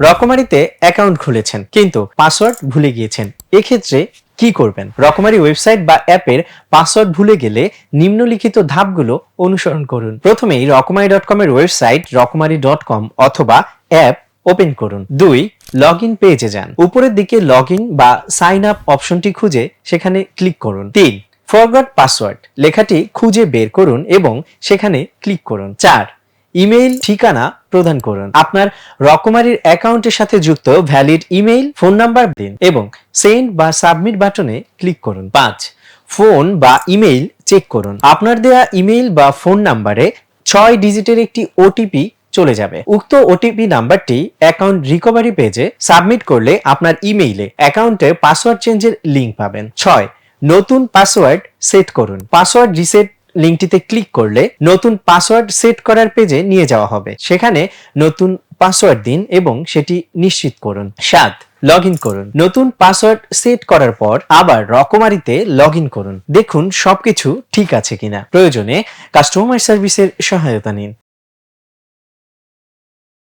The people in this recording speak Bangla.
রকমারিতে অ্যাকাউন্ট খুলেছেন, কিন্তু পাসওয়ার্ড ভুলে গিয়েছেন। এক্ষেত্রে কি করবেন? রকমারি ওয়েবসাইট বা অ্যাপের পাসওয়ার্ড ভুলে গেলে নিম্নলিখিত ধাপগুলো অনুসরণ করুন। প্রথমেই রকমারি ডট কম এর ওয়েবসাইট রকমারি ডট কম অথবা অ্যাপ ওপেন করুন। দুই লগ ইন পেজে যান। উপরের দিকে লগ ইন বা সাইন আপ অপশনটি খুঁজে সেখানে ক্লিক করুন। তিন ফরগট পাসওয়ার্ড লেখাটি খুঁজে বের করুন এবং সেখানে ক্লিক করুন। চার ইমেইল ঠিকানা প্রদান করুন। আপনার রকমারির অ্যাকাউন্টের সাথে যুক্ত ভ্যালিড ইমেইল, ফোন নাম্বার দিন এবং সেন্ড বা সাবমিট বাটনে ক্লিক করুন। পাঁচ, ফোন বা ইমেইল চেক করুন। আপনার দেয়া ইমেইল বা ফোন নাম্বারে ছয় ডিজিটের একটি ওটিপি চলে যাবে। উক্ত ওটিপি নাম্বারটি অ্যাকাউন্ট রিকভারি পেজে সাবমিট করলে আপনার ইমেইলে অ্যাকাউন্টে পাসওয়ার্ড চেঞ্জের লিংক পাবেন। ছয়, নতুন পাসওয়ার্ড সেট করুন। পাসওয়ার্ড রিসেট লিঙ্কটিতে ক্লিক করলে নতুন পাসওয়ার্ড সেট করার পেজে নিয়ে যাওয়া হবে। সেখানে নতুন পাসওয়ার্ড দিন এবং সেটি নিশ্চিত করুন। সাত লগ ইন করুন। নতুন পাসওয়ার্ড সেট করার পর আবার রকমারিতে লগ ইন করুন। দেখুন সবকিছু ঠিক আছে কিনা। প্রয়োজনে কাস্টমার সার্ভিসের সহায়তা নিন।